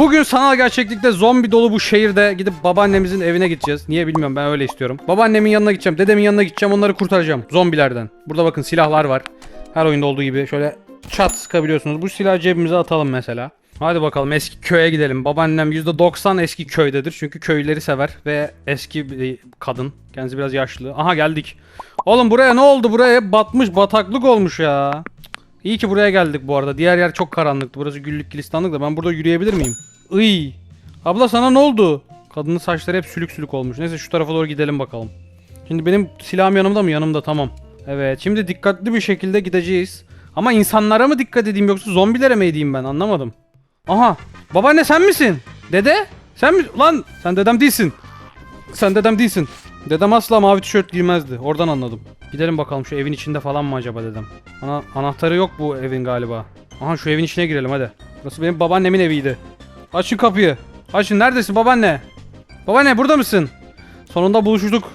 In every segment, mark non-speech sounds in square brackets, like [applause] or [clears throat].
Bugün sanal gerçeklikte zombi dolu bu şehirde gidip babaannemizin evine gideceğiz. Niye bilmiyorum ben öyle istiyorum. Babaannemin yanına gideceğim, dedemin yanına gideceğim, onları kurtaracağım zombilerden. Burada bakın silahlar var. Her oyunda olduğu gibi şöyle çat sıkabiliyorsunuz. Bu silahı cebimize atalım mesela. Hadi bakalım eski köye gidelim. Babaannem %90 eski köydedir. Çünkü köyleri sever ve eski bir kadın. Kendisi biraz yaşlı. Aha geldik. Oğlum buraya ne oldu? Buraya batmış, bataklık olmuş ya. İyi ki buraya geldik bu arada. Diğer yer çok karanlıktı. Burası güllük gülistanlık da ben burada yürüyebilir miyim? Iy. Abla sana ne oldu? Kadının saçları hep sülük sülük olmuş. Neyse şu tarafa doğru gidelim bakalım. Şimdi benim silahım yanımda mı? Yanımda tamam. Evet şimdi dikkatli bir şekilde gideceğiz. Ama insanlara mı dikkat edeyim yoksa zombilere mi edeyim ben anlamadım. Aha babaanne sen misin? Dede? Sen mi? Lan sen dedem değilsin. Sen dedem değilsin. Dedem asla mavi tişört giymezdi. Oradan anladım. Gidelim bakalım şu evin içinde falan mı acaba dedem. Ana anahtarı yok bu evin galiba. Aha şu evin içine girelim hadi. Burası benim babaannemin eviydi. Açın kapıyı. Açın neredesin babaanne? Babaanne burada mısın? Sonunda buluştuk.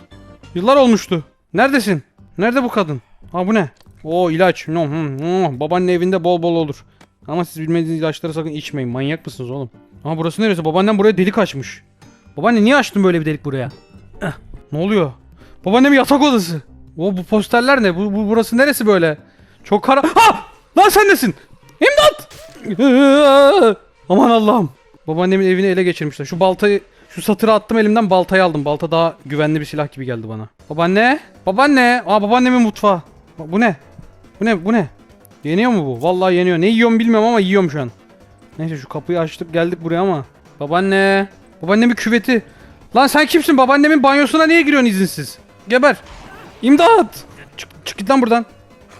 Yıllar olmuştu. Neredesin? Nerede bu kadın? Ha bu ne? Oo ilaç. No, hmm, hmm. Babaanne evinde bol bol olur. Ama siz bilmediğiniz ilaçları sakın içmeyin. Manyak mısınız oğlum? Aha burası neresi? Babaannem buraya delik açmış. Babaanne niye açtın böyle bir delik buraya? Eh, ne oluyor? Babaannem yatak odası. O bu posterler ne? Bu, bu burası neresi böyle? Çok kara... Ha! Lan sen nesin? İmdat! [laughs] Aman Allah'ım. Babaannemin evini ele geçirmişler. Şu baltayı şu satırı attım elimden baltayı aldım. Balta daha güvenli bir silah gibi geldi bana. Babaanne? Babaanne? Aa babaannemin mutfağı. Ba- Bu ne? Bu ne? Bu ne? Yeniyor mu bu? Vallahi yeniyor. Ne yiyorum bilmiyorum ama yiyorum şu an. Neyse şu kapıyı açtık geldik buraya ama. Babaanne. Babaannemin küveti. Lan sen kimsin? Babaannemin banyosuna niye giriyorsun izinsiz? Geber. İmdat. Çık, çık git lan buradan.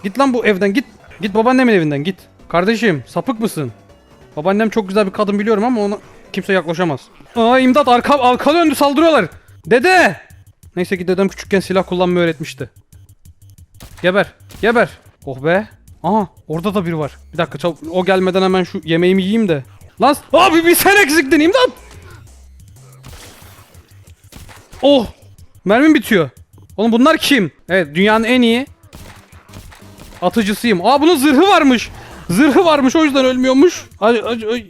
Git lan bu evden git. Git babaannemin evinden git. Kardeşim sapık mısın? Babaannem çok güzel bir kadın biliyorum ama ona kimse yaklaşamaz. Aa imdat arka, arka döndü saldırıyorlar. Dede. Neyse ki dedem küçükken silah kullanmayı öğretmişti. Geber. Geber. Oh be. Aha orada da biri var. Bir dakika çabuk. O gelmeden hemen şu yemeğimi yiyeyim de. Lan abi bir sen eksiktin imdat. Oh. Mermim bitiyor. Oğlum bunlar kim? Evet dünyanın en iyi atıcısıyım. Aa bunun zırhı varmış. Zırhı varmış o yüzden ölmüyormuş. Ay, ay, ay.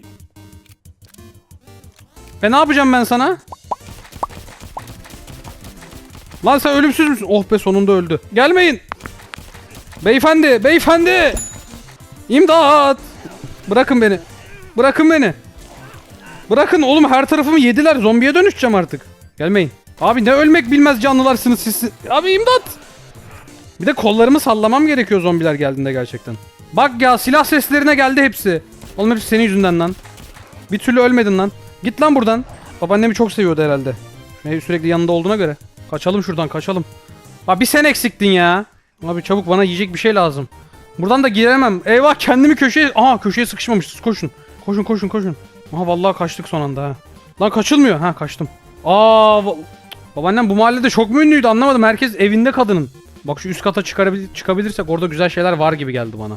E ne yapacağım ben sana? Lan sen ölümsüz müsün? Oh be sonunda öldü. Gelmeyin. Beyefendi, beyefendi. İmdat. Bırakın beni. Bırakın beni. Bırakın oğlum her tarafımı yediler. Zombiye dönüşeceğim artık. Gelmeyin. Abi ne ölmek bilmez canlılarsınız siz. Abi imdat. Bir de kollarımı sallamam gerekiyor zombiler geldiğinde gerçekten. Bak ya silah seslerine geldi hepsi. Oğlum hepsi senin yüzünden lan. Bir türlü ölmedin lan. Git lan buradan. Babaannemi çok seviyordu herhalde. Şu- Sürekli yanında olduğuna göre. Kaçalım şuradan kaçalım. Abi bir sen eksiktin ya. Abi çabuk bana yiyecek bir şey lazım. Buradan da giremem. Eyvah kendimi köşeye... Aha köşeye sıkışmamışız. Koşun. Koşun koşun koşun. Aha vallahi kaçtık son anda ha. Lan kaçılmıyor. Ha kaçtım. Aa babaannem bu mahallede çok mu ünlüydü anlamadım. Herkes evinde kadının. Bak şu üst kata çıkabilirsek orada güzel şeyler var gibi geldi bana.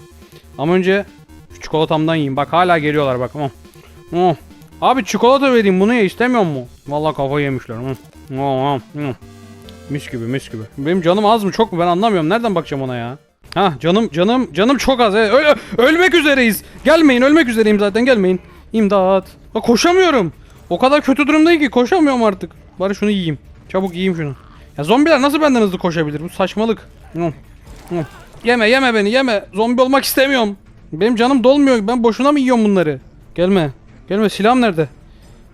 Ama önce şu çikolatamdan yiyeyim. Bak hala geliyorlar bak. Oh. Oh. Abi çikolata vereyim bunu ye istemiyor mu? Vallahi kafayı yemişler. Oh. Oh, oh, oh. Mis gibi mis gibi. Benim canım az mı çok mu ben anlamıyorum. Nereden bakacağım ona ya? Ha canım canım canım çok az. Öl- ölmek üzereyiz. Gelmeyin ölmek üzereyim zaten gelmeyin. İmdat. Bak koşamıyorum. O kadar kötü durumdayım ki koşamıyorum artık. Bari şunu yiyeyim. Çabuk yiyeyim şunu. Ya zombiler nasıl benden hızlı koşabilir? Bu saçmalık. Hı. Hı. Yeme yeme beni yeme. Zombi olmak istemiyorum. Benim canım dolmuyor. Ben boşuna mı yiyorum bunları? Gelme. Gelme silahım nerede?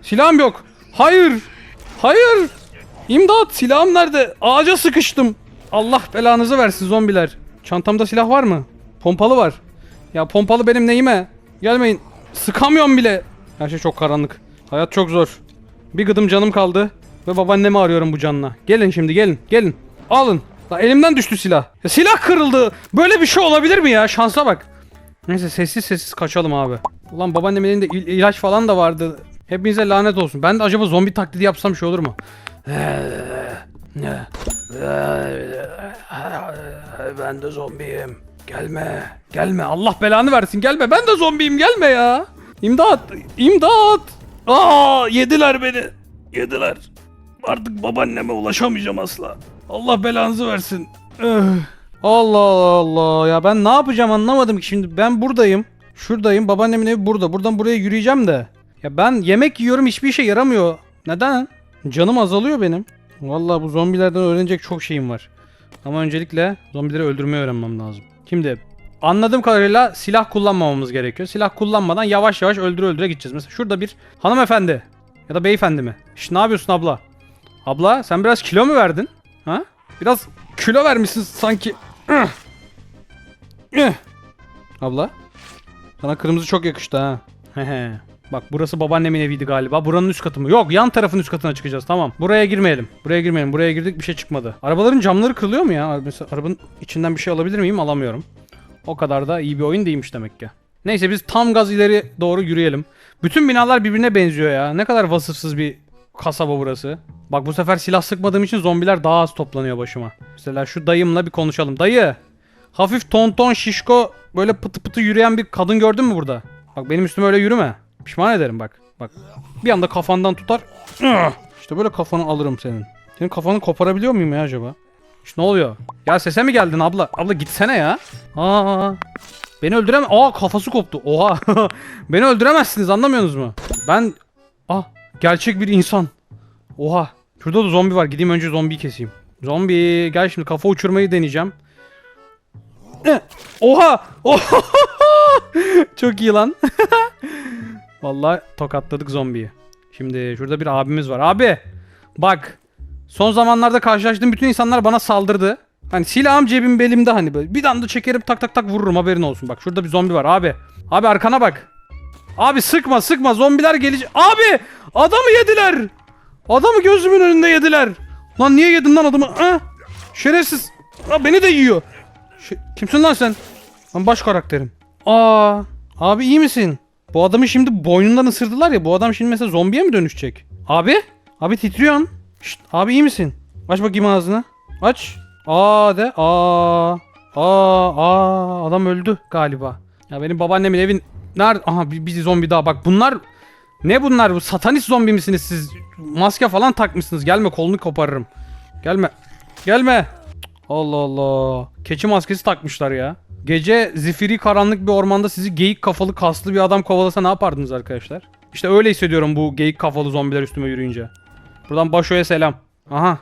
Silahım yok. Hayır. Hayır. İmdat silahım nerede? Ağaca sıkıştım. Allah belanızı versin zombiler. Çantamda silah var mı? Pompalı var. Ya pompalı benim neyime? Gelmeyin. Sıkamıyorum bile. Her şey çok karanlık. Hayat çok zor. Bir gıdım canım kaldı. Ve babaannemi arıyorum bu canla. Gelin şimdi gelin. Gelin. Alın. La elimden düştü silah. Ya silah kırıldı. Böyle bir şey olabilir mi ya? Şansa bak. Neyse sessiz sessiz kaçalım abi. Ulan babaannemin elinde il- ilaç falan da vardı. Hepinize lanet olsun. Ben de acaba zombi taklidi yapsam şey olur mu? Ben de zombiyim. Gelme. Gelme. Allah belanı versin. Gelme. Ben de zombiyim. Gelme ya. İmdat. İmdat. Aa, yediler beni. Yediler. Artık babaanneme ulaşamayacağım asla. Allah belanızı versin. Öh. Allah Allah ya ben ne yapacağım anlamadım ki şimdi. Ben buradayım. Şuradayım. Babaannemin evi burada. Buradan buraya yürüyeceğim de. Ya ben yemek yiyorum hiçbir işe yaramıyor. Neden? Canım azalıyor benim. Vallahi bu zombilerden öğrenecek çok şeyim var. Ama öncelikle zombileri öldürmeyi öğrenmem lazım. Şimdi anladığım kadarıyla silah kullanmamamız gerekiyor. Silah kullanmadan yavaş yavaş öldüre öldüre gideceğiz. Mesela şurada bir hanımefendi ya da beyefendi mi? İşte ne yapıyorsun abla? Abla sen biraz kilo mu verdin? Ha? Biraz kilo vermişsin sanki. Abla. Sana kırmızı çok yakıştı ha. Bak burası babaannemin eviydi galiba. Buranın üst katı mı? Yok yan tarafın üst katına çıkacağız tamam. Buraya girmeyelim. Buraya girmeyelim. Buraya girdik bir şey çıkmadı. Arabaların camları kırılıyor mu ya? Mesela arabanın içinden bir şey alabilir miyim? Alamıyorum. O kadar da iyi bir oyun değilmiş demek ki. Neyse biz tam gaz ileri doğru yürüyelim. Bütün binalar birbirine benziyor ya. Ne kadar vasıfsız bir kasaba burası. Bak bu sefer silah sıkmadığım için zombiler daha az toplanıyor başıma. Mesela şu dayımla bir konuşalım. Dayı. Hafif tonton şişko böyle pıtı pıtı yürüyen bir kadın gördün mü burada? Bak benim üstüme öyle yürüme. Pişman ederim bak. Bak. Bir anda kafandan tutar. [clears throat] İşte böyle kafanı alırım senin. Senin kafanı koparabiliyor muyum ya acaba? İşte ne oluyor? Ya sese mi geldin abla? Abla gitsene ya. Aa. Beni öldüreme. Aa kafası koptu. Oha. [laughs] Beni öldüremezsiniz anlamıyorsunuz mu? Ben ah gerçek bir insan. Oha. Şurada da zombi var. Gideyim önce zombiyi keseyim. Zombi gel şimdi kafa uçurmayı deneyeceğim. [clears throat] Oha! Oha! [laughs] Çok iyi lan. [laughs] Vallahi tokatladık zombiyi. Şimdi şurada bir abimiz var. Abi bak son zamanlarda karşılaştığım bütün insanlar bana saldırdı. Hani silahım cebim belimde hani böyle. Bir anda çekerim tak tak tak vururum haberin olsun. Bak şurada bir zombi var abi. Abi arkana bak. Abi sıkma sıkma zombiler gelecek. Abi adamı yediler. Adamı gözümün önünde yediler. Lan niye yedin lan adamı? Ha? Şerefsiz. Aa, beni de yiyor. Ş- Kimsin lan sen? Ben baş karakterim. Aa, abi iyi misin? Bu adamı şimdi boynundan ısırdılar ya. Bu adam şimdi mesela zombiye mi dönüşecek? Abi? Abi titriyorsun. Şşt, abi iyi misin? Aç bakayım ağzını. Aç. Aa de. Aa. Aa. Aa. Adam öldü galiba. Ya benim babaannemin evin... Nerede? Aha bir, bir zombi daha. Bak bunlar... Ne bunlar? Bu satanist zombi misiniz siz? Maske falan takmışsınız. Gelme kolunu koparırım. Gelme. Gelme. Allah Allah. Keçi maskesi takmışlar ya. Gece zifiri karanlık bir ormanda sizi geyik kafalı kaslı bir adam kovalasa ne yapardınız arkadaşlar? İşte öyle hissediyorum bu geyik kafalı zombiler üstüme yürüyünce. Buradan Başo'ya selam. Aha.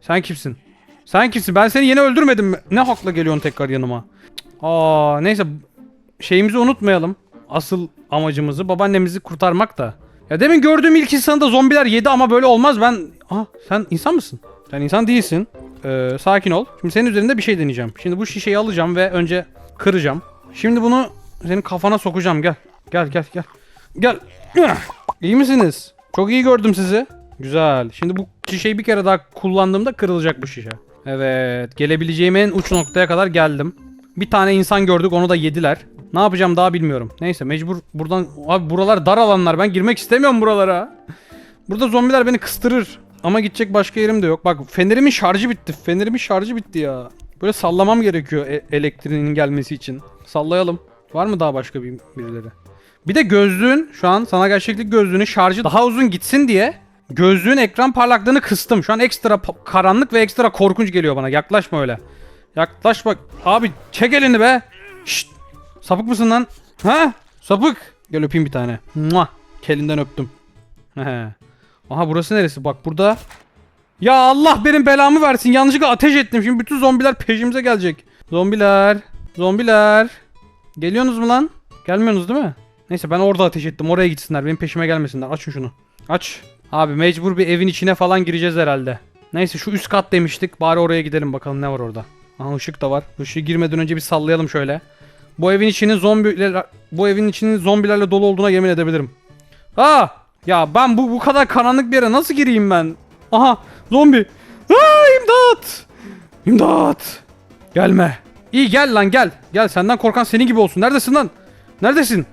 Sen kimsin? Sen kimsin? Ben seni yeni öldürmedim mi? Ne hakla geliyorsun tekrar yanıma? Aa neyse şeyimizi unutmayalım. Asıl amacımızı babaannemizi kurtarmak da. Ya demin gördüğüm ilk insanı da zombiler yedi ama böyle olmaz. Ben... Aha sen insan mısın? Sen insan değilsin. Ee, sakin ol. Şimdi senin üzerinde bir şey deneyeceğim. Şimdi bu şişeyi alacağım ve önce kıracağım. Şimdi bunu senin kafana sokacağım. Gel. Gel gel gel. Gel. [clears throat] İyi misiniz? Çok iyi gördüm sizi. Güzel. Şimdi bu şişeyi bir kere daha kullandığımda kırılacak bu şişe. Evet. Gelebileceğim en uç noktaya kadar geldim. Bir tane insan gördük onu da yediler. Ne yapacağım daha bilmiyorum. Neyse mecbur buradan... Abi buralar dar alanlar. Ben girmek istemiyorum buralara. Burada zombiler beni kıstırır. Ama gidecek başka yerim de yok. Bak fenerimin şarjı bitti. Fenerimin şarjı bitti ya. Böyle sallamam gerekiyor e- elektriğinin gelmesi için. Sallayalım. Var mı daha başka bir birileri? Bir de gözlüğün şu an sana gerçeklik gözlüğünün şarjı daha uzun gitsin diye gözlüğün ekran parlaklığını kıstım. Şu an ekstra karanlık ve ekstra korkunç geliyor bana. Yaklaşma öyle. Yaklaşma. Abi çek elini be. Şşt. Sapık mısın lan? Ha? Sapık. Gel öpeyim bir tane. Muah. Kelinden öptüm. Aha burası neresi? Bak burada. Ya Allah benim belamı versin. Yanlışlıkla ateş ettim. Şimdi bütün zombiler peşimize gelecek. Zombiler. Zombiler. Geliyorsunuz mu lan? Gelmiyorsunuz değil mi? Neyse ben orada ateş ettim. Oraya gitsinler. Benim peşime gelmesinler. Açın şunu. Aç. Abi mecbur bir evin içine falan gireceğiz herhalde. Neyse şu üst kat demiştik. Bari oraya gidelim bakalım ne var orada. Aha ışık da var. Işığı girmeden önce bir sallayalım şöyle. Bu evin içinin zombiler bu evin içinin zombilerle dolu olduğuna yemin edebilirim. Aa! Ya ben bu bu kadar karanlık bir yere nasıl gireyim ben? Aha zombi. Aa imdat! İmdat! Gelme. İyi gel lan gel. Gel senden korkan senin gibi olsun. Neredesin lan? Neredesin?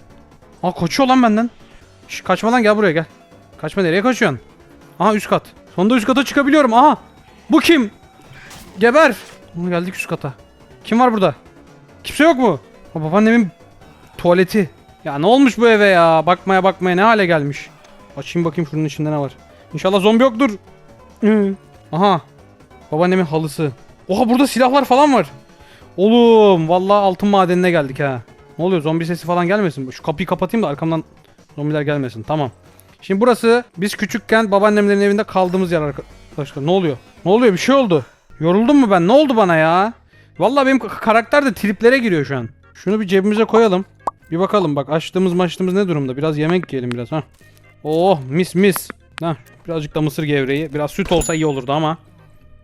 Aa kaçıyor lan benden. Şş, kaçma lan gel buraya gel. Kaçma nereye kaçıyorsun? Aha üst kat. Sonunda üst kata çıkabiliyorum. Aha. Bu kim? Geber. Geldik üst kata. Kim var burada? Kimse yok mu? Ha, babaannemin tuvaleti. Ya ne olmuş bu eve ya? Bakmaya bakmaya ne hale gelmiş. Açayım bakayım şunun içinde ne var. İnşallah zombi yoktur. Aha. Babaannemin halısı. Oha burada silahlar falan var. Oğlum vallahi altın madenine geldik ha. Ne oluyor zombi sesi falan gelmesin. Şu kapıyı kapatayım da arkamdan zombiler gelmesin. Tamam. Şimdi burası biz küçükken babaannemlerin evinde kaldığımız yer arkadaşlar. Ne oluyor? Ne oluyor? Bir şey oldu. Yoruldum mu ben? Ne oldu bana ya? Vallahi benim karakter de triplere giriyor şu an. Şunu bir cebimize koyalım. Bir bakalım bak açtığımız maçtığımız ne durumda? Biraz yemek yiyelim biraz ha. Oh mis mis. Hah, birazcık da mısır gevreği. Biraz süt olsa iyi olurdu ama.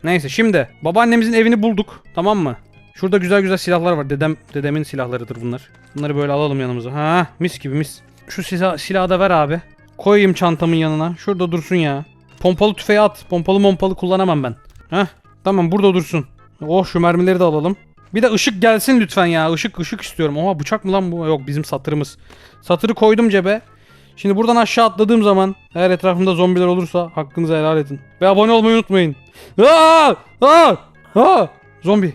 Neyse şimdi babaannemizin evini bulduk. Tamam mı? Şurada güzel güzel silahlar var. Dedem dedemin silahlarıdır bunlar. Bunları böyle alalım yanımıza. Ha mis gibi mis. Şu silah, silahı da ver abi. Koyayım çantamın yanına. Şurada dursun ya. Pompalı tüfeği at. Pompalı mompalı kullanamam ben. Heh. Tamam burada dursun. Oh şu mermileri de alalım. Bir de ışık gelsin lütfen ya. Işık ışık istiyorum. Oha bıçak mı lan bu? Yok bizim satırımız. Satırı koydum cebe. Şimdi buradan aşağı atladığım zaman eğer etrafımda zombiler olursa hakkınızı helal edin. Ve abone olmayı unutmayın. Aa! Aa! Aa! Zombi.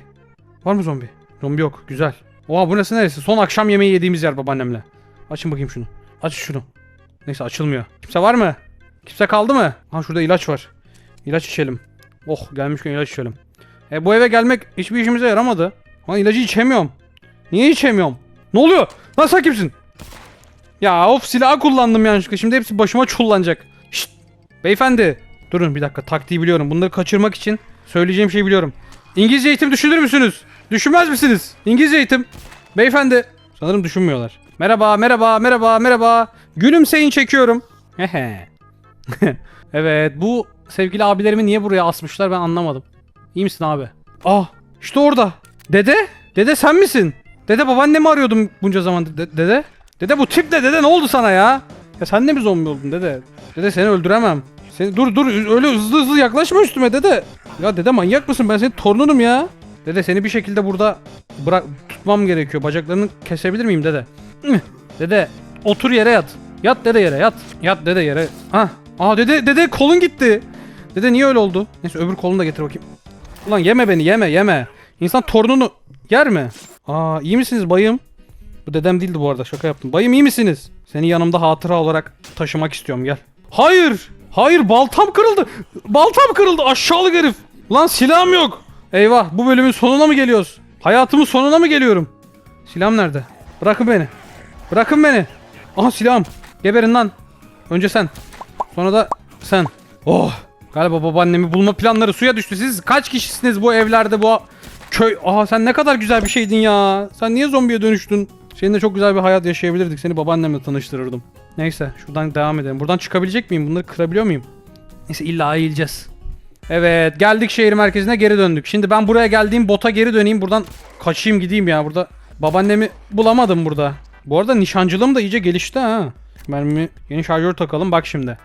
Var mı zombi? Zombi yok. Güzel. Oha burası neresi? Son akşam yemeği yediğimiz yer babaannemle. Açın bakayım şunu. Aç şunu. Neyse açılmıyor. Kimse var mı? Kimse kaldı mı? Ha şurada ilaç var. İlaç içelim. Oh gelmişken ilaç içelim. E bu eve gelmek hiçbir işimize yaramadı. Ha ilacı içemiyorum. Niye içemiyorum? Ne oluyor? Lan sen? Ya of silahı kullandım yanlışlıkla. Şimdi hepsi başıma çullanacak. Şşt. Beyefendi. Durun bir dakika taktiği biliyorum. Bunları kaçırmak için söyleyeceğim şeyi biliyorum. İngilizce eğitim düşünür müsünüz? Düşünmez misiniz? İngilizce eğitim. Beyefendi. Sanırım düşünmüyorlar. Merhaba, merhaba, merhaba, merhaba. Gülümseyin çekiyorum. Hehe. [laughs] evet, bu sevgili abilerimi niye buraya asmışlar ben anlamadım. İyi misin abi? Ah, işte orada. Dede? Dede sen misin? Dede babaannemi arıyordum bunca zamandır. De- dede? Dede bu tip ne? Dede ne oldu sana ya? Ya sen de mi zombi oldun dede? Dede seni öldüremem. Seni, dur dur öyle hızlı hızlı yaklaşma üstüme dede. Ya dede manyak mısın? Ben senin torununum ya. Dede seni bir şekilde burada bırak tutmam gerekiyor. Bacaklarını kesebilir miyim dede? Dede otur yere yat. Yat dede yere yat. Yat dede yere. Ha. Aa dede dede kolun gitti. Dede niye öyle oldu? Neyse öbür kolunu da getir bakayım. Ulan yeme beni yeme yeme. İnsan torununu yer mi? Aa iyi misiniz bayım? Bu dedem değildi bu arada şaka yaptım. Bayım iyi misiniz? Seni yanımda hatıra olarak taşımak istiyorum gel. Hayır! Hayır baltam kırıldı. Baltam kırıldı aşağılık herif. Lan silahım yok. Eyvah bu bölümün sonuna mı geliyoruz? Hayatımın sonuna mı geliyorum? Silahım nerede? Bırakın beni. Bırakın beni. Aha silahım. Geberin lan. Önce sen. Sonra da sen. Oh. Galiba babaannemi bulma planları suya düştü. Siz kaç kişisiniz bu evlerde bu köy? Aha sen ne kadar güzel bir şeydin ya. Sen niye zombiye dönüştün? Seninle çok güzel bir hayat yaşayabilirdik. Seni babaannemle tanıştırırdım. Neyse şuradan devam edelim. Buradan çıkabilecek miyim? Bunları kırabiliyor muyum? Neyse illa eğileceğiz. Evet geldik şehir merkezine geri döndük. Şimdi ben buraya geldiğim bota geri döneyim. Buradan kaçayım gideyim ya. Burada babaannemi bulamadım burada. Bu arada nişancılığım da iyice gelişti ha. Mermi yeni şarjör takalım bak şimdi.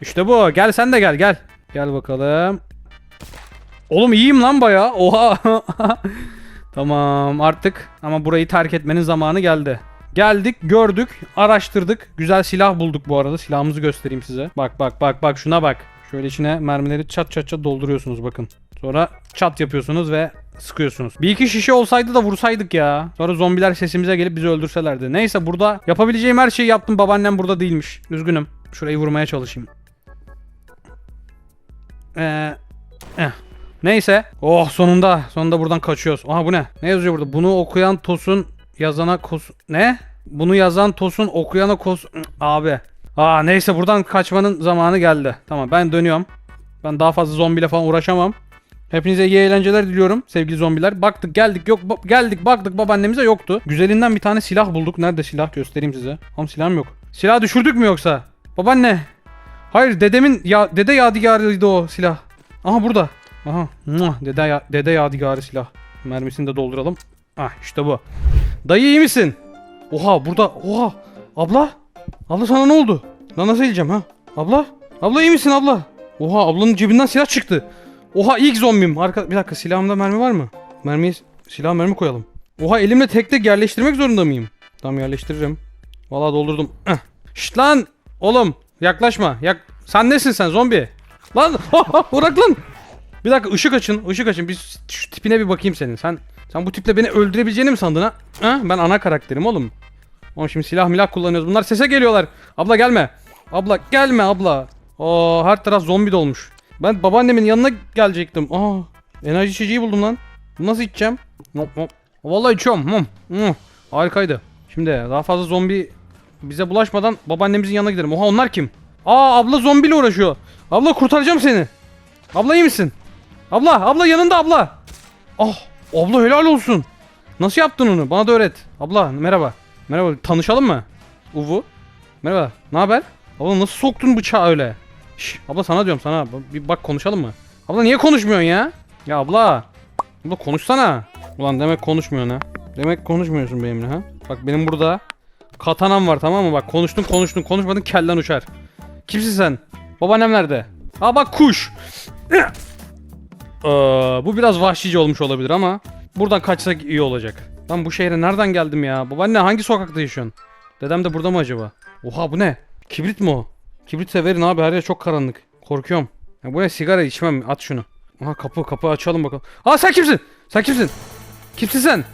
İşte bu. Gel sen de gel gel. Gel bakalım. Oğlum iyiyim lan baya. Oha. [laughs] tamam artık ama burayı terk etmenin zamanı geldi. Geldik, gördük, araştırdık. Güzel silah bulduk bu arada. Silahımızı göstereyim size. Bak bak bak bak şuna bak. Şöyle içine mermileri çat çat çat dolduruyorsunuz bakın. Sonra çat yapıyorsunuz ve sıkıyorsunuz. Bir iki şişe olsaydı da vursaydık ya. Sonra zombiler sesimize gelip bizi öldürselerdi. Neyse burada yapabileceğim her şeyi yaptım. Babaannem burada değilmiş. Üzgünüm. Şurayı vurmaya çalışayım. Ee, eh. Neyse. Oh sonunda. Sonunda buradan kaçıyoruz. Aha bu ne? Ne yazıyor burada? Bunu okuyan Tosun yazana kos... Ne? Bunu yazan Tosun okuyana kos... Abi. Aa neyse buradan kaçmanın zamanı geldi. Tamam ben dönüyorum. Ben daha fazla zombiyle falan uğraşamam. Hepinize iyi eğlenceler diliyorum sevgili zombiler. Baktık geldik yok ba- geldik baktık babaannemize yoktu. Güzelinden bir tane silah bulduk. Nerede silah göstereyim size. Ama silahım yok. Silah düşürdük mü yoksa? Babaanne. Hayır dedemin ya dede yadigarıydı o silah. Aha burada. Aha. muah, Dede ya, dede yadigarı silah. Mermisini de dolduralım. Ah işte bu. Dayı iyi misin? Oha burada. Oha. Abla. Abla sana ne oldu? Lan nasıl eğileceğim ha? Abla. Abla iyi misin abla? Oha ablanın cebinden silah çıktı. Oha ilk zombim. Arka bir dakika silahımda mermi var mı? Mermiyi silah mermi koyalım. Oha elimle tek tek yerleştirmek zorunda mıyım? Tamam yerleştiririm. Vallahi doldurdum. Eh. Şşt lan oğlum yaklaşma. Yak sen nesin sen zombi? Lan [laughs] ah, ah, bırak lan. Bir dakika ışık açın. ışık açın. Bir şu tipine bir bakayım senin. Sen sen bu tiple beni öldürebileceğini mi sandın ha? ha? Ben ana karakterim oğlum. Oğlum şimdi silah milah kullanıyoruz. Bunlar sese geliyorlar. Abla gelme. Abla gelme abla. Oo her taraf zombi dolmuş. Ben babaannemin yanına gelecektim. Aa enerji içeceği buldum lan. Nasıl içeceğim? Hop hop. Vallahi içiyorum. Hım. Hı. Harikaydı. Şimdi daha fazla zombi bize bulaşmadan babaannemizin yanına gidelim. Oha onlar kim? Aa abla zombiyle uğraşıyor. Abla kurtaracağım seni. Abla iyi misin? Abla abla yanında abla. Ah abla helal olsun. Nasıl yaptın onu? Bana da öğret. Abla merhaba. Merhaba tanışalım mı? Uvu. Merhaba. Ne haber? Abla nasıl soktun bıçağı öyle? Şş, abla sana diyorum sana. Bir bak konuşalım mı? Abla niye konuşmuyorsun ya? Ya abla. Abla konuşsana. Ulan demek konuşmuyorsun ha. Demek konuşmuyorsun benimle ha. Bak benim burada katanam var tamam mı? Bak konuştun konuştun konuşmadın kellen uçar. Kimsin sen? Babaannem nerede? Aa bak kuş. Ee, bu biraz vahşice olmuş olabilir ama buradan kaçsak iyi olacak. Ben bu şehre nereden geldim ya? Babaanne hangi sokakta yaşıyorsun? Dedem de burada mı acaba? Oha bu ne? Kibrit mi o? Kibrit verin abi her yer çok karanlık. Korkuyorum. Ya bu ne sigara içmem at şunu. Aha kapı kapı açalım bakalım. Aa sen kimsin? Sen kimsin? Kimsin sen?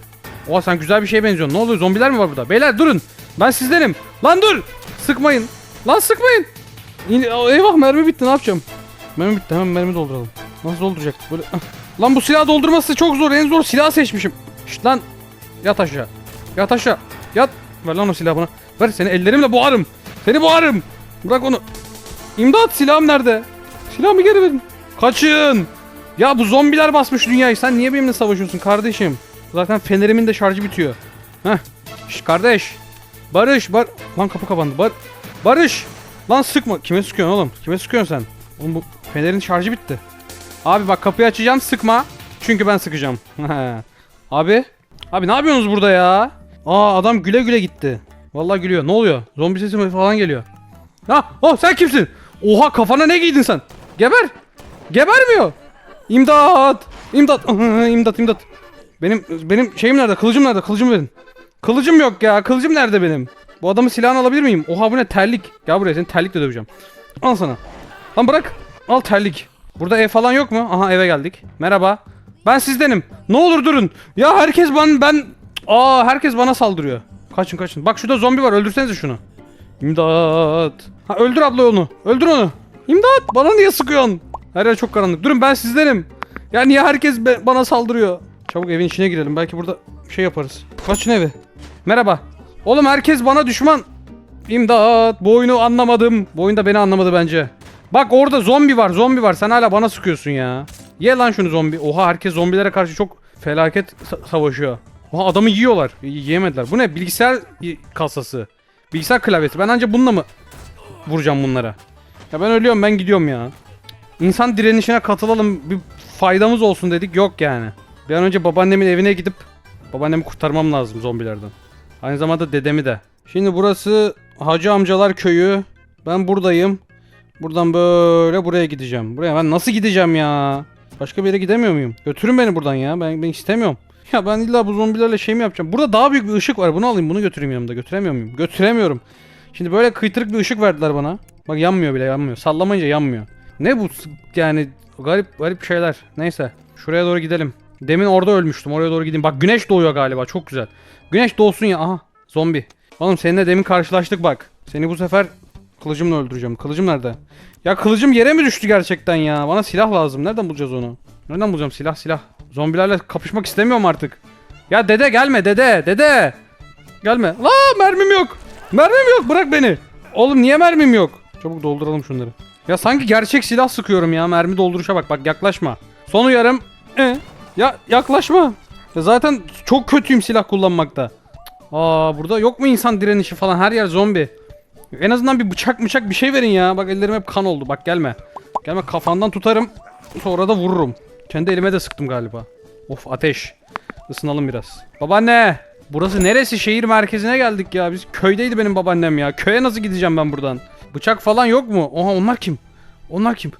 Oha sen güzel bir şeye benziyorsun. Ne oluyor zombiler mi var burada? Beyler durun. Ben sizdenim. Lan dur. Sıkmayın. Lan sıkmayın. Eyvah mermi bitti ne yapacağım? Mermi bitti hemen mermi dolduralım. Nasıl dolduracaktık böyle? [laughs] Lan bu silahı doldurması çok zor. En zor silah seçmişim. Şşt lan. Yat aşağı. Yat aşağı. Yat. Ver lan o silahı bana. Ver seni ellerimle boğarım. Seni boğarım. Bırak onu. İmdat silahım nerede? Silahımı geri verin. Kaçın. Ya bu zombiler basmış dünyayı. Sen niye benimle savaşıyorsun kardeşim? Zaten fenerimin de şarjı bitiyor. Heh. Şş kardeş. Barış. Bar lan kapı kapandı. Bar Barış. Lan sıkma. Kime sıkıyorsun oğlum? Kime sıkıyorsun sen? Oğlum bu fenerin şarjı bitti. Abi bak kapıyı açacağım sıkma. Çünkü ben sıkacağım. [laughs] Abi. Abi ne yapıyorsunuz burada ya? Aa adam güle güle gitti. Vallahi gülüyor. Ne oluyor? Zombi sesi falan geliyor. Ha, oh sen kimsin? Oha kafana ne giydin sen? Geber. Gebermiyor. İmdat. İmdat. [laughs] imdat imdat. Benim benim şeyim nerede? Kılıcım nerede? Kılıcımı verin. Kılıcım yok ya. Kılıcım nerede benim? Bu adamın silahını alabilir miyim? Oha bu ne terlik. Gel buraya seni terlikle döveceğim. Al sana. Lan bırak. Al terlik. Burada ev falan yok mu? Aha eve geldik. Merhaba. Ben sizdenim. Ne olur durun. Ya herkes ben ben Aa herkes bana saldırıyor. Kaçın kaçın. Bak şurada zombi var. Öldürsenize şunu. İmdat. Ha öldür abla onu. Öldür onu. İmdat. Bana niye sıkıyorsun? Her yer çok karanlık. Durun ben sizdenim. Ya niye herkes bana saldırıyor? Çabuk evin içine girelim. Belki burada şey yaparız. Kaçın evi. Merhaba. Oğlum herkes bana düşman. İmdat. Bu oyunu anlamadım. Bu oyunda beni anlamadı bence. Bak orada zombi var. Zombi var. Sen hala bana sıkıyorsun ya. Ye lan şunu zombi. Oha herkes zombilere karşı çok felaket sa- savaşıyor. Oha adamı yiyorlar. Y- yiyemediler. Bu ne? Bilgisayar kasası. Bilgisayar klavyesi. Ben ancak bununla mı vuracağım bunlara? Ya ben ölüyorum ben gidiyorum ya. İnsan direnişine katılalım bir faydamız olsun dedik yok yani. Bir an önce babaannemin evine gidip babaannemi kurtarmam lazım zombilerden. Aynı zamanda dedemi de. Şimdi burası Hacı amcalar köyü. Ben buradayım. Buradan böyle buraya gideceğim. Buraya ben nasıl gideceğim ya? Başka bir yere gidemiyor muyum? Götürün beni buradan ya. Ben ben istemiyorum. Ya ben illa bu zombilerle şey mi yapacağım? Burada daha büyük bir ışık var. Bunu alayım, bunu götüreyim yanımda. Götüremiyor muyum? Götüremiyorum. Şimdi böyle kıytırık bir ışık verdiler bana. Bak yanmıyor bile, yanmıyor. Sallamayınca yanmıyor. Ne bu yani garip garip şeyler. Neyse. Şuraya doğru gidelim. Demin orada ölmüştüm. Oraya doğru gideyim. Bak güneş doğuyor galiba. Çok güzel. Güneş doğsun ya. Aha. Zombi. Oğlum seninle demin karşılaştık bak. Seni bu sefer kılıcımla öldüreceğim. Kılıcım nerede? Ya kılıcım yere mi düştü gerçekten ya? Bana silah lazım. Nereden bulacağız onu? Nereden bulacağım silah silah? Zombilerle kapışmak istemiyorum artık. Ya dede gelme dede dede. Gelme. La mermim yok. Mermim yok bırak beni. Oğlum niye mermim yok? Çabuk dolduralım şunları. Ya sanki gerçek silah sıkıyorum ya. Mermi dolduruşa bak bak yaklaşma. Son uyarım. E, ya yaklaşma. Ya zaten çok kötüyüm silah kullanmakta. Aa burada yok mu insan direnişi falan her yer zombi. En azından bir bıçak bıçak bir şey verin ya. Bak ellerim hep kan oldu. Bak gelme. Gelme kafandan tutarım. Sonra da vururum. Kendi elime de sıktım galiba. Of ateş. Isınalım biraz. Babaanne. Burası neresi? Şehir merkezine geldik ya. Biz köydeydi benim babaannem ya. Köye nasıl gideceğim ben buradan? Bıçak falan yok mu? Oha onlar kim? Onlar kim?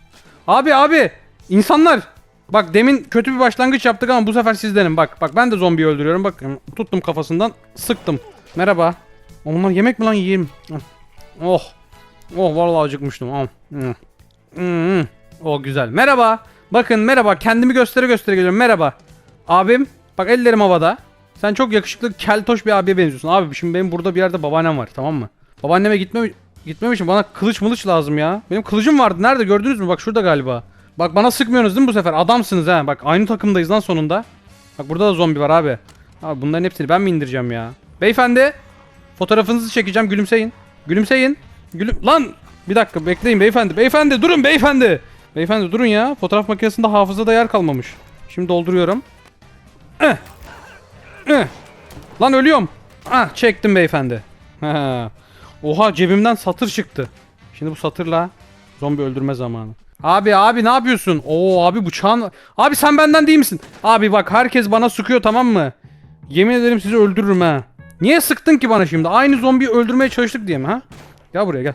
Abi abi. insanlar. Bak demin kötü bir başlangıç yaptık ama bu sefer sizdenim. Bak bak ben de zombiyi öldürüyorum. Bak tuttum kafasından sıktım. Merhaba. Onlar yemek mi lan yiyeyim? Oh. Oh vallahi acıkmıştım. Oh. Hmm. Hmm. Oh güzel. Merhaba. Bakın merhaba. Kendimi göstere göstere geliyorum. Merhaba. Abim. Bak ellerim havada. Sen çok yakışıklı keltoş bir abiye benziyorsun. Abi şimdi benim burada bir yerde babaannem var tamam mı? Babaanneme gitme gitmemişim. Bana kılıç mılıç lazım ya. Benim kılıcım vardı. Nerede gördünüz mü? Bak şurada galiba. Bak bana sıkmıyorsunuz değil mi bu sefer? Adamsınız ha. Bak aynı takımdayız lan sonunda. Bak burada da zombi var abi. Abi bunların hepsini ben mi indireceğim ya? Beyefendi. Fotoğrafınızı çekeceğim. Gülümseyin. Gülümseyin. Gülüm lan bir dakika bekleyin beyefendi. Beyefendi durun beyefendi. Beyefendi durun ya. Fotoğraf makinesinde hafızada yer kalmamış. Şimdi dolduruyorum. Eh. Eh. Lan ölüyorum. Ah çektim beyefendi. Ha. Oha cebimden satır çıktı. Şimdi bu satırla zombi öldürme zamanı. Abi abi ne yapıyorsun? Oo abi bıçağın... Abi sen benden değil misin? Abi bak herkes bana sıkıyor tamam mı? Yemin ederim sizi öldürürüm ha. Niye sıktın ki bana şimdi? Aynı zombiyi öldürmeye çalıştık diye mi ha? Gel buraya gel.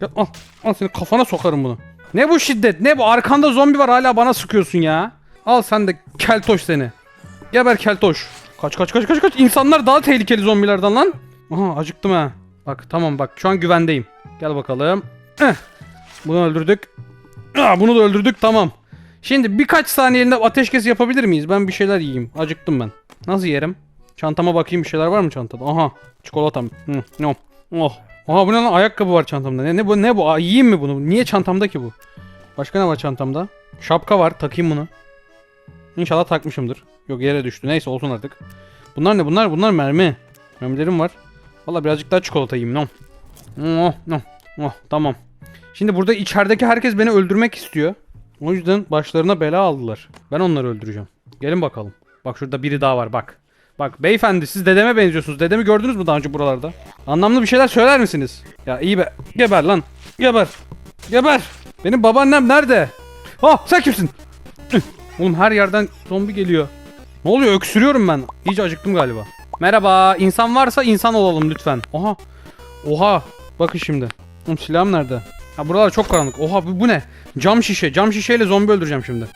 Gel al. Al seni kafana sokarım bunu. Ne bu şiddet? Ne bu? Arkanda zombi var hala bana sıkıyorsun ya. Al sen de keltoş seni. Geber keltoş. Kaç kaç kaç kaç kaç. İnsanlar daha tehlikeli zombilerden lan. Aha acıktım ha. Bak tamam bak şu an güvendeyim. Gel bakalım. Eh. Bunu öldürdük. Ah, bunu da öldürdük tamam. Şimdi birkaç saniyeliğinde ateşkes yapabilir miyiz? Ben bir şeyler yiyeyim. Acıktım ben. Nasıl yerim? Çantama bakayım bir şeyler var mı çantada? Aha çikolatam. Hı, no. Oh. Aha bu ne lan ayakkabı var çantamda. Ne, ne bu ne bu? Aa, yiyeyim mi bunu? Niye çantamda ki bu? Başka ne var çantamda? Şapka var. Takayım bunu. İnşallah takmışımdır. Yok yere düştü. Neyse olsun artık. Bunlar ne? Bunlar bunlar mermi. Mermilerim var. Valla birazcık daha çikolata yiyeyim. No. Oh, no. Oh, tamam. Şimdi burada içerideki herkes beni öldürmek istiyor. O yüzden başlarına bela aldılar. Ben onları öldüreceğim. Gelin bakalım. Bak şurada biri daha var bak. Bak beyefendi siz dedeme benziyorsunuz. Dedemi gördünüz mü daha önce buralarda? Anlamlı bir şeyler söyler misiniz? Ya iyi be. Geber lan. Geber. Geber. Benim babaannem nerede? Ah sen kimsin? [clears throat] Oğlum her yerden zombi geliyor. Ne oluyor öksürüyorum ben. İyice acıktım galiba. Merhaba. insan varsa insan olalım lütfen. Oha. Oha. Bakın şimdi. Oğlum silahım nerede? Ha buralar çok karanlık. Oha bu, bu ne? Cam şişe. Cam şişeyle zombi öldüreceğim şimdi.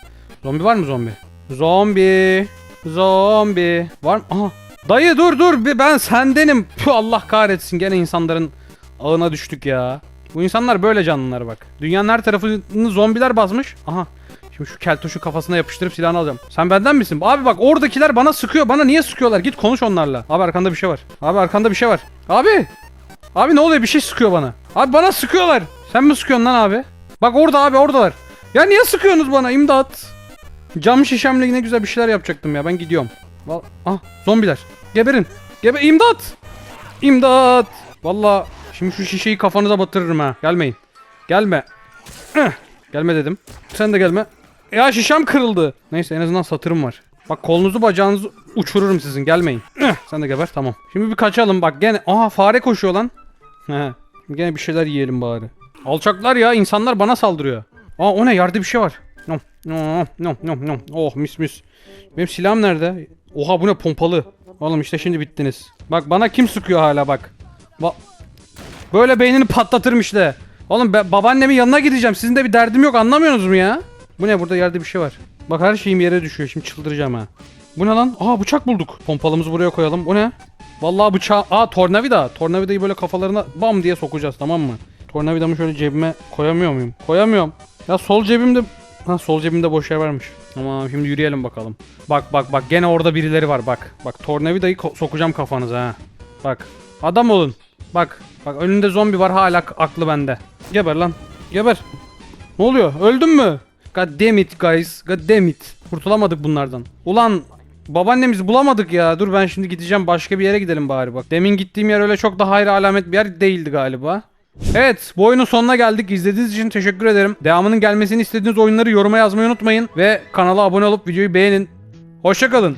Zombi var mı zombi? Zombi. Zombi. Var mı? Aha. Dayı dur dur. Bir Ben sendenim. Puh, Allah kahretsin. Gene insanların ağına düştük ya. Bu insanlar böyle canlılar bak. Dünyanın her tarafını zombiler basmış. Aha. Şimdi şu keltoşu kafasına yapıştırıp silahını alacağım. Sen benden misin? Abi bak oradakiler bana sıkıyor. Bana niye sıkıyorlar? Git konuş onlarla. Abi arkanda bir şey var. Abi arkanda bir şey var. Abi. Abi ne oluyor? Bir şey sıkıyor bana. Abi bana sıkıyorlar. Sen mi sıkıyorsun lan abi? Bak orada abi oradalar. Ya niye sıkıyorsunuz bana? İmdat. Cam şişemle yine güzel bir şeyler yapacaktım ya. Ben gidiyorum. Val ah zombiler. Geberin. Gebe imdat. İmdat. Valla şimdi şu şişeyi kafanıza batırırım ha. Gelmeyin. Gelme. Eh, Gelme dedim. Sen de gelme. Ya şişem kırıldı. Neyse en azından satırım var. Bak kolunuzu bacağınızı uçururum sizin. Gelmeyin. Eh, Sen de geber tamam. Şimdi bir kaçalım bak gene. Aha fare koşuyor lan. Gene bir şeyler yiyelim bari. Alçaklar ya insanlar bana saldırıyor. Aa o ne yerde bir şey var. No no no no no. Oh mis mis. Benim silahım nerede? Oha bu ne pompalı. Oğlum işte şimdi bittiniz. Bak bana kim sıkıyor hala bak. Ba Böyle beynini patlatırım işte. Oğlum ben babaannemin yanına gideceğim. Sizin de bir derdim yok anlamıyorsunuz mu ya? Bu ne burada yerde bir şey var. Bak her şeyim yere düşüyor. Şimdi çıldıracağım ha. Bu ne lan? Aa bıçak bulduk. Pompalımızı buraya koyalım. Bu ne? Vallahi bıçağı... Aa tornavida. Tornavidayı böyle kafalarına bam diye sokacağız tamam mı? Tornavidamı şöyle cebime koyamıyor muyum? Koyamıyorum. Ya sol cebimde... Ha sol cebimde boş yer varmış. Tamam şimdi yürüyelim bakalım. Bak bak bak gene orada birileri var bak. Bak tornavidayı sokacağım kafanıza ha. Bak. Adam olun. Bak. Bak önünde zombi var hala aklı bende. Geber lan. Geber. Ne oluyor? Öldün mü? God damn it guys. God damn it. Kurtulamadık bunlardan. Ulan babaannemizi bulamadık ya. Dur ben şimdi gideceğim başka bir yere gidelim bari bak. Demin gittiğim yer öyle çok da hayra alamet bir yer değildi galiba. Evet bu oyunun sonuna geldik. İzlediğiniz için teşekkür ederim. Devamının gelmesini istediğiniz oyunları yoruma yazmayı unutmayın. Ve kanala abone olup videoyu beğenin. Hoşçakalın.